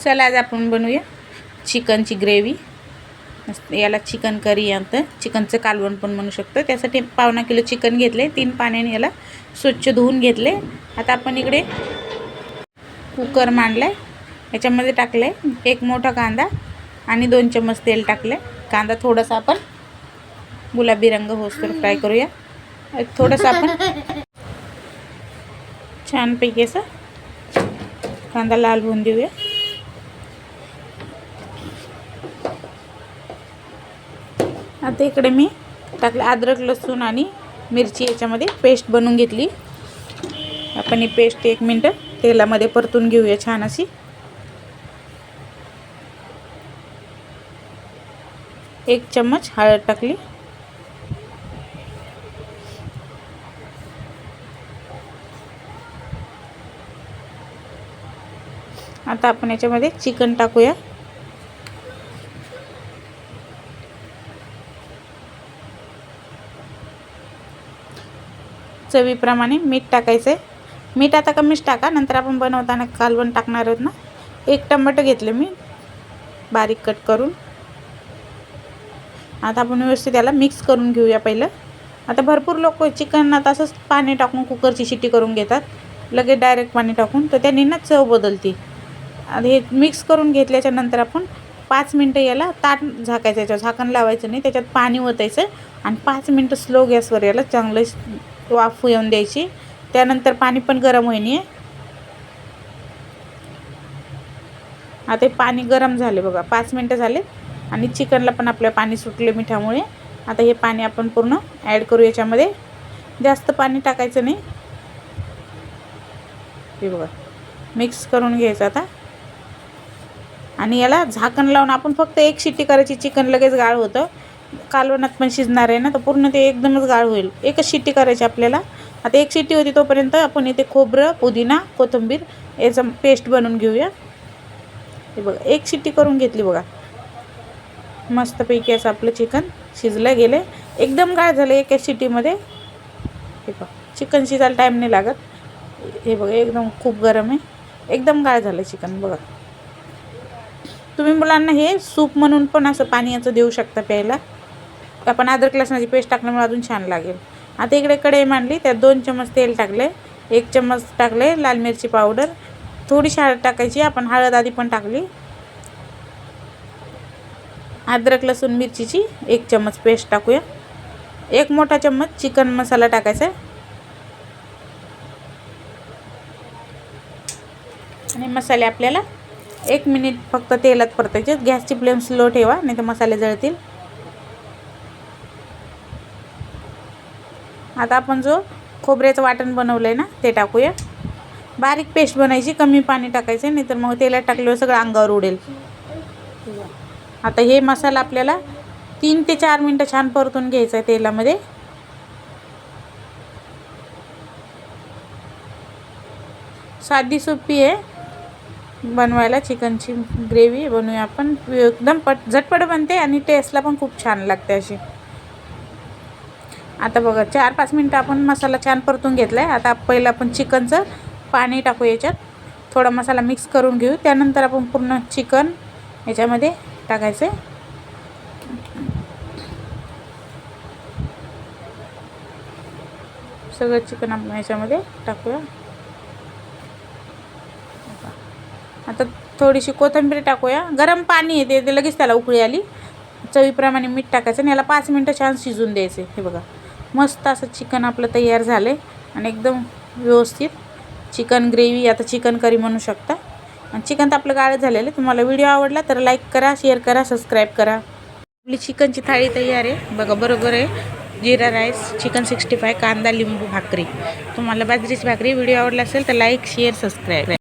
चला आज आपण बनवूया चिकनची ग्रेव्ही. याला चिकन करी आणतं चिकनचं कालवण पण म्हणू शकतो त्यासाठी पावणा किलो चिकन घेतले तीन पाण्याने याला स्वच्छ धुवून घेतले. आता आपण इकडे कुकर मांडला आहे याच्यामध्ये टाकलं आहे एक मोठा कांदा आणि दोन चम्मच तेल टाकलं आहे कांदा थोडासा आपण गुलाबी रंग होसतर फ्राय करूया. थोडंसं आपण छानपैकी असं कांदा लाल होऊन देऊया. आता इकडे मी टाकलं अद्रक लसूण आणि मिरची याच्यामध्ये पेस्ट बनवून घेतली. आपण ही पेस्ट एक मिनटं तेलामध्ये परतून घेऊया छान अशी. एक चम्मच हळद टाकली. आता आपण याच्यामध्ये चिकन टाकूया. चवीप्रमाणे मीठ टाकायचं आहे मीठ आता कमीच टाका नंतर आपण बनवताना कालवण टाकणार आहोत ना. एक टमाटं घेतले मी बारीक कट करून. आता आपण व्यवस्थित त्याला मिक्स करून घेऊया पहिलं. आता भरपूर लोक चिकन तसंच पाणी टाकून कुकरची शिट्टी करून घेतात. लगेच डायरेक्ट पाणी टाकून तर त्याने ना चव बदलते. आता हे मिक्स करून घेतल्याच्या नंतर आपण पाच मिनटं याला ताट झाकायचं याच्यावर झाकण लावायचं नाही त्याच्यात पाणी ओतायचं. आणि पाच मिनटं स्लो गॅसवर याला चांगलं वाफ येऊन द्यायची. त्यानंतर पाणी पण गरम होईन. आता हे पाणी गरम झाले बघा. पाच मिनटं झाले. आणि चिकनला पण आपल्या पाणी सुटले मिठामुळे. आता हे पाणी आपण पूर्ण ॲड करू याच्यामध्ये. जास्त पाणी टाकायचं नाही. हे बघा. मिक्स करून घ्यायचं आता. आणि याला झाकण लावून आपण फक्त एक शिट्टी करायची. चिकन लगेच गाळ होतं. कालवणात पण शिजणार आहे ना तर पूर्ण ते एकदमच गाळ होईल. एकच शिट्टी करायची आपल्याला. आता एक शिट्टी होती तोपर्यंत आपण इथे खोबरं पुदिना कोथिंबीर याचं पेस्ट बनवून घेऊया. हे बघा एक शिट्टी करून घेतली बघा. मस्तपैकी असं आपलं चिकन शिजलं गेलं एकदम गाळ झालं एका शिट्टीमध्ये. हे बघा चिकन शिजायला टाईम नाही लागत. हे बघा एकदम खूप गरम आहे. एकदम गाळ झालं चिकन बघा. तुम्ही मुलांना हे सूप म्हणून पण असं पाणी याचं देऊ शकता प्यायला. आपण अद्रक लसणाची पेस्ट टाकल्यामुळे अजून छान लागेल. आता इकडे कढई मांडली त्यात दोन चम्मच तेल टाकले एक चम्मच टाकले लाल मिरची पावडर थोडीशी हळद टाकायची आपण हळद आधी पण टाकली. अद्रक लसूण मिरचीची एक चम्मच पेस्ट टाकूया. एक मोठा चम्मच चिकन मसाला टाकायचा आहे. आणि मसाले आपल्याला एक मिनिट फक्त तेलात परतायचे गॅसची फ्लेम स्लो ठेवा नाही तर मसाले जळतील. आता आपण जो खोबऱ्याचं वाटण बनवलं आहे ना ते टाकूया. बारीक पेस्ट बनायची कमी पाणी टाकायचं नाही तर मग तेलात टाकल्यावर सगळं अंगावर उडेल. आता हे मसाला आपल्याला तीन ते चार मिनटं छान परतून घ्यायचं आहे तेलामध्ये. साधी सोपी आहे. बनवायला चिकनची ग्रेव्ही बनवूया आपण. एकदम पट झटपट बनते आणि टेस्टला पण खूप छान लागते अशी. आता बघा चार पाच मिनटं आपण मसाला छान परतून घेतला आहे आता पहिलं आपण चिकनचं पाणी टाकू याच्यात. थोडा मसाला मिक्स करून घेऊ. त्यानंतर आपण पूर्ण चिकन याच्यामध्ये टाकायचं सगळं चिकन आपण याच्यामध्ये टाकूया. आता थोडीशी कोथिंबीर टाकूया. गरम पाणी येते ते लगेच त्याला उकळी आली. चवीप्रमाणे मीठ टाकायचं आणि याला पाच मिनटं छान शिजून द्यायचे हे बघा. मस्त असं चिकन आपलं तयार झालं आहे आणि एकदम व्यवस्थित चिकन ग्रेव्ही आता चिकन करी म्हणू शकता. आणि चिकन तर आपलं गाळं झालेलं आहे. तुम्हाला व्हिडिओ आवडला तर लाईक करा शेअर करा सबस्क्राईब करा. आपली चिकनची थाळी तयार आहे. बघा बरोबर आहे. Jeera rice chicken sixty five कांदा लिंबू भाकरी. तुम्हाला बाजरीची भाकरी व्हिडिओ आवडला असेल तर लाईक शेअर सबस्क्राईब.